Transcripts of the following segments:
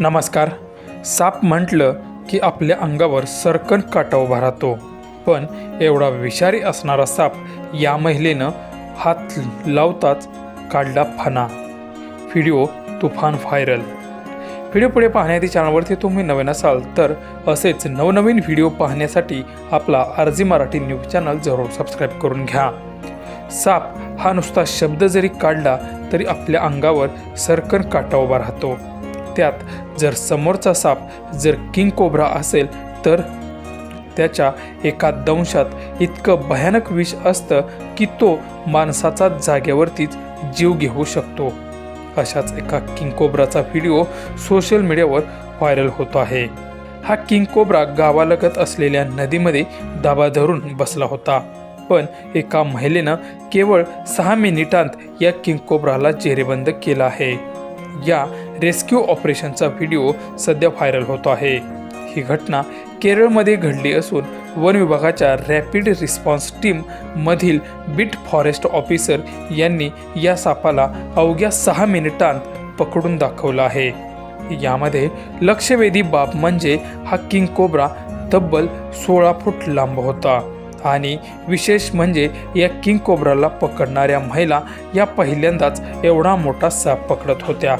नमस्कार. साप म्हटलं की आपल्या अंगावर सरकन काटा उभा राहतो. पण एवढा विषारी असणारा साप या महिलेनं हात लावताच काढला फणा व्हिडिओ तुफान व्हायरल. व्हिडिओ पुढे पाहण्याआधी चॅनलवरती तुम्ही नवीन असाल तर असेच नवनवीन व्हिडिओ पाहण्यासाठी आपला आरजी मराठी न्यूज चॅनल जरूर सबस्क्राईब करून घ्या. साप हा नुसता शब्द जरी काढला तरी आपल्या अंगावर सरकन काटा उभा राहतो. त्यात जर समोरचा साप जर किंग कोब्रा असेल तर त्याच्या एका दंशात इतकं भयानक विष असतं की तो माणसाचा जागेवरतीच जीव घेऊ शकतो. अशाच एका किंग कोब्राचा व्हिडिओ सोशल मीडियावर व्हायरल होतो आहे. हा किंग कोब्रा गावालगत असलेल्या नदीमध्ये दाबा धरून बसला होता. पण एका महिलेनं केवळ सहा मिनिटांत या किंग कोब्राला जेरेबंद केला आहे. या रेस्क्यू ऑपरेशनचा व्हिडिओ सध्या व्हायरल होतो आहे. ही घटना केरळमध्ये घडली असून वन विभागाच्या रॅपिड रिस्पॉन्स टीम मधील फॉरेस्ट ऑफिसर यांनी या सापाला अवघ्या सहा मिनिटांत पकडून दाखवलं आहे. यामध्ये लक्षवेधी बाब म्हणजे हा किंग कोब्रा तब्बल सोळा फूट लांब होता आणि विशेष म्हणजे या किंग कोब्राला पकडणाऱ्या महिला या पहिल्यांदाच एवढा मोठा साप पकडत होत्या.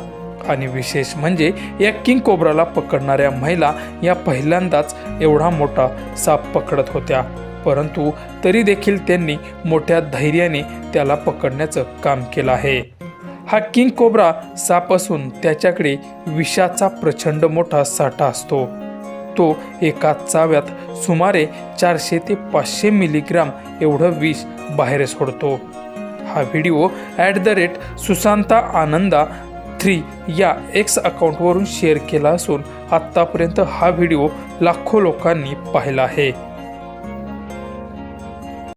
आणि विशेष म्हणजे या किंग कोब्राला पकडणाऱ्या महिला या पहिल्यांदाच एवढा मोठा साप पकडत होत्या. परंतु तरी देखील त्यांनी मोठ्या धैर्याने त्याला पकडण्याचं काम केलं आहे. हा किंग कोब्रा साप असून त्याच्याकडे विषाचा प्रचंड मोठा साठा असतो. तो एका चाव्यात सुमारे चारशे ते पाचशे मिलीग्राम एवढं विष बाहेर सोडतो. हा video at the rate Sushanta Ananda three या एक्स अकाउंटवरून शेअर केला असून आत्तापर्यंत हा व्हिडिओ लाखो लोकांनी पाहिला आहे.